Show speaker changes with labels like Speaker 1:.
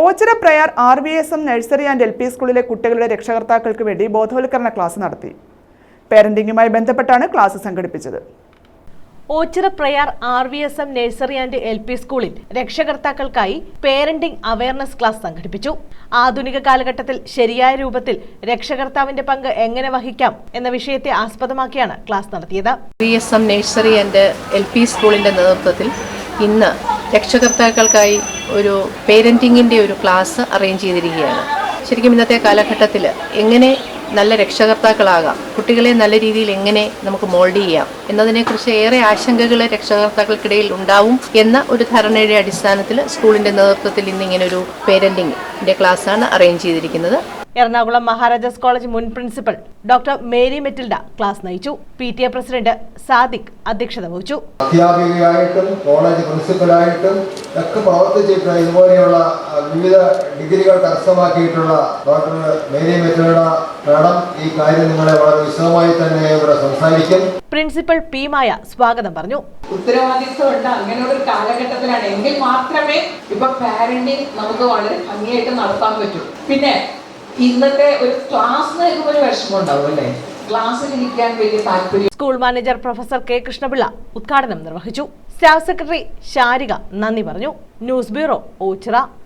Speaker 1: Oachira Prayar R V S M nursery and L P സ്കൂളിലെ കുട്ടികളുടെ രക്ഷകർത്താക്കൾക്ക് വേണ്ടി ബോധവൽക്കരണ ക്ലാസ് നടത്തി. പേരന്റിംഗുമായി ബന്ധപ്പെട്ടാണ് ക്ലാസ് സംഘടിപ്പിച്ചത്.
Speaker 2: Oachira Prayar R V S M nursery and L P സ്കൂളിൽ രക്ഷകർത്താക്കൾക്കായി പേരന്റിംഗ് അവയർനെസ് ക്ലാസ് സംഘടിപ്പിച്ചു. ആധുനിക കാലഘട്ടത്തിൽ ശരിയായ രൂപത്തിൽ രക്ഷകർത്താവിന്റെ പങ്ക് എങ്ങനെ വഹിക്കാം എന്ന വിഷയത്തെ ആസ്പദമാക്കിയാണ് ക്ലാസ് നടത്തിയത്.
Speaker 3: V S M nursery and L P സ്കൂളിന്റെ നേതൃത്വത്തിൽ ഇന്ന് രക്ഷകർത്താക്കൾക്കായി ഒരു പേരന്റിങ്ങിന്റെ ഒരു ക്ലാസ് അറേഞ്ച് ചെയ്തിരിക്കുകയാണ്. ശരിക്കും ഇന്നത്തെ കാലഘട്ടത്തിൽ എങ്ങനെ നല്ല രക്ഷകർത്താക്കളാകാം കുട്ടികളെ നല്ല രീതിയിൽ എങ്ങനെ നമുക്ക് മോൾഡ് ചെയ്യാം എന്നതിനെക്കുറിച്ച് ഏറെ ആശങ്കകൾ രക്ഷകർത്താക്കൾക്കിടയിൽ ഉണ്ടാവും എന്ന ഒരു ധാരണയുടെ അടിസ്ഥാനത്തിൽ സ്കൂളിന്റെ നേതൃത്വത്തിൽ ഇന്ന് ഇങ്ങനെ ഒരു പേരന്റിങ്ങിന്റെ ക്ലാസ്സാണ് അറേഞ്ച് ചെയ്തിരിക്കുന്നത്.
Speaker 2: എറണാകുളം മഹാരാജാസ് കോളേജ് മുൻ principal doctor Mary Matilda class നയിച്ചു. P T A president Sadiq അധ്യക്ഷത വഹിച്ചു.
Speaker 4: അധ്യാപികയായിട്ടും കോളേജ് പ്രിൻസിപ്പലായിട്ടും ഒക്കെ പ്രവർത്തിച്ചിട്ടുള്ള ഇതുപോലെയുള്ള വിവിധ ഡിഗ്രികൾ കരസ്ഥമാക്കിയിട്ടുള്ള ഡോക്ടർ മേരി മെറ്റിൽഡ മാഡം ഈ കാര്യം നിങ്ങളെ വളരെ വിശദമായി തന്നെ ഇവിടെ സംസാരിക്കും.
Speaker 2: പ്രിൻസിപ്പൽ പി മായ സ്വാഗതം പറഞ്ഞു.
Speaker 5: ഉത്തരവാദിത്വമുണ്ട് അങ്ങനെയുള്ള ഒരു കാലഘട്ടത്തിലാണ്. എങ്കിൽ മാത്രമേ ഇപ്പൊ പാരന്റിങ് നമുക്ക് വളരെ ഭംഗിയായിട്ട് നടത്താൻ പറ്റൂ. പിന്നെ ഇന്നത്തെ ഒരു ക്ലാസ് കേൾക്കുമ്പോൾ ഒരു വിഷമം ഉണ്ടാവും അല്ലേ? ക്ലാസ്സിൽ ഇരിക്കാൻ വലിയ താല്പര്യം
Speaker 2: school manager professor K Krishnapillai ഉദ്ഘാടനം നിർവഹിച്ചു. സ്റ്റാഫ് സെക്രട്ടറി ശാരിക നന്ദി പറഞ്ഞു. News bureau Oachira.